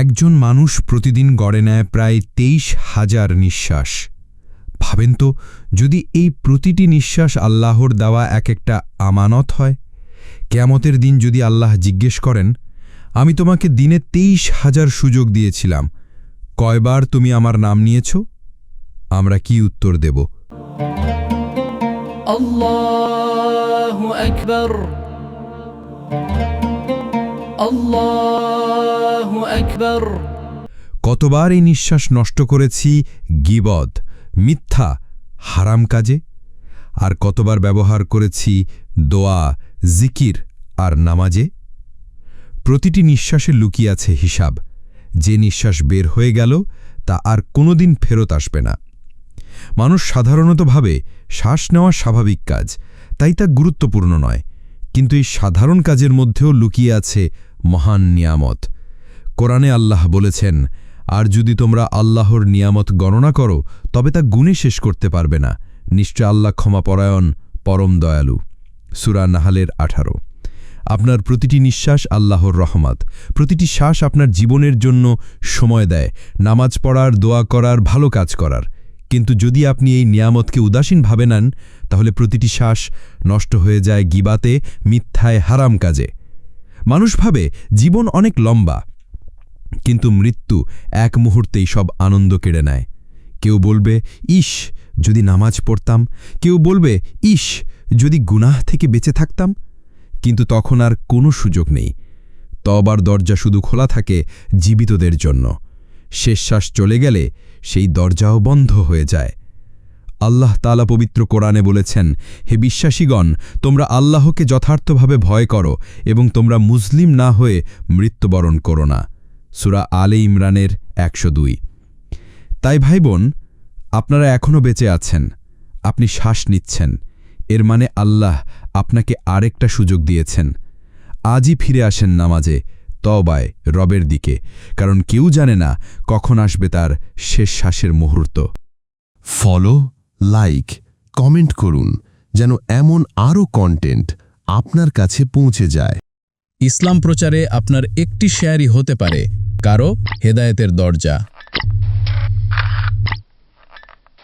একজন মানুষ প্রতিদিন গড়ে নেয় প্রায় তেইশ হাজার নিঃশ্বাস। ভাবেন তো, যদি এই প্রতিটি নিঃশ্বাস আল্লাহর দেওয়া এক একটা আমানত হয়, কেয়ামতের দিন যদি আল্লাহ জিজ্ঞেস করেন, আমি তোমাকে দিনে তেইশ হাজার সুযোগ দিয়েছিলাম, কয়বার তুমি আমার নাম নিয়েছ? আমরা কি উত্তর দেব? আল্লাহ আল্লাহ কতবার এই নিঃশ্বাস নষ্ট করেছি? গিবদ, মিথ্যা, হারাম কাজে। আর কতবার ব্যবহার করেছি? দোয়া, জিকির আর নামাজে। প্রতিটি নিঃশ্বাসে লুকিয়ে আছে হিসাব। যে নিঃশ্বাস বের হয়ে গেল, তা আর কোনোদিন ফেরত আসবে না। মানুষ সাধারণতভাবে শ্বাস নেওয়া স্বাভাবিক কাজ, তাই তা গুরুত্বপূর্ণ নয়। কিন্তু এই সাধারণ কাজের মধ্যেও লুকিয়ে আছে মহান নিয়ামত। কোরআনে আল্লাহ বলেছেন, আর যদি তোমরা আল্লাহর নিয়ামত গণনা করো, তবে তা গুণে শেষ করতে পারবে না। নিশ্চয় আল্লাহ ক্ষমাপরায়ণ, পরম দয়ালু। সুরা নাহালের আঠারো। আপনার প্রতিটি নিঃশ্বাস আল্লাহর রহমত। প্রতিটি শ্বাস আপনার জীবনের জন্য সময় দেয়। নামাজ পড়ার, দোয়া করার, ভালো কাজ করার। কিন্তু যদি আপনি এই নিয়ামতকে উদাসীন ভাবে নেন, তাহলে প্রতিটি শ্বাস নষ্ট হয়ে যায় গিবাতে, মিথ্যায়, হারাম কাজে। মানুষ ভাবে, জীবন অনেক লম্বা। কিন্তু মৃত্যু এক মুহূর্তেই সব আনন্দ কেড়ে নেয়। কেউ বলবে, ইস, যদি নামাজ পড়তাম। কেউ বলবে, ইস, যদি গুনাহ থেকে বেঁচে থাকতাম। কিন্তু তখন আর কোনো সুযোগ নেই। তবার দরজা শুধু খোলা থাকে জীবিতদের জন্য। শেষ শ্বাস চলে গেলে সেই দরজাও বন্ধ হয়ে যায়। আল্লাহ তালা পবিত্র কোরআনে বলেছেন, হে বিশ্বাসীগণ, তোমরা আল্লাহকে যথার্থভাবে ভয় করো এবং তোমরা মুসলিম না হয়ে মৃত্যুবরণ করো না। সুরা আলে ইমরানের একশো দুই। তাই ভাই বোন আপনারা এখনও বেঁচে আছেন, আপনি শ্বাস নিচ্ছেন, এর মানে আল্লাহ আপনাকে আরেকটা সুযোগ দিয়েছেন। আজই ফিরে আসেন নামাজে তবায় রবের দিকে, কারণ কেউ জানে না কখন আসবে তার শেষ শ্বাসের মুহূর্ত। ফলো, লাইক, কমেন্ট করুন, যেন এমন আরও কন্টেন্ট আপনার কাছে পৌঁছে যায়। ইসলাম প্রচারে আপনার একটি শেয়ারই হতে পারে। কারও হেদায়েতের দরজা।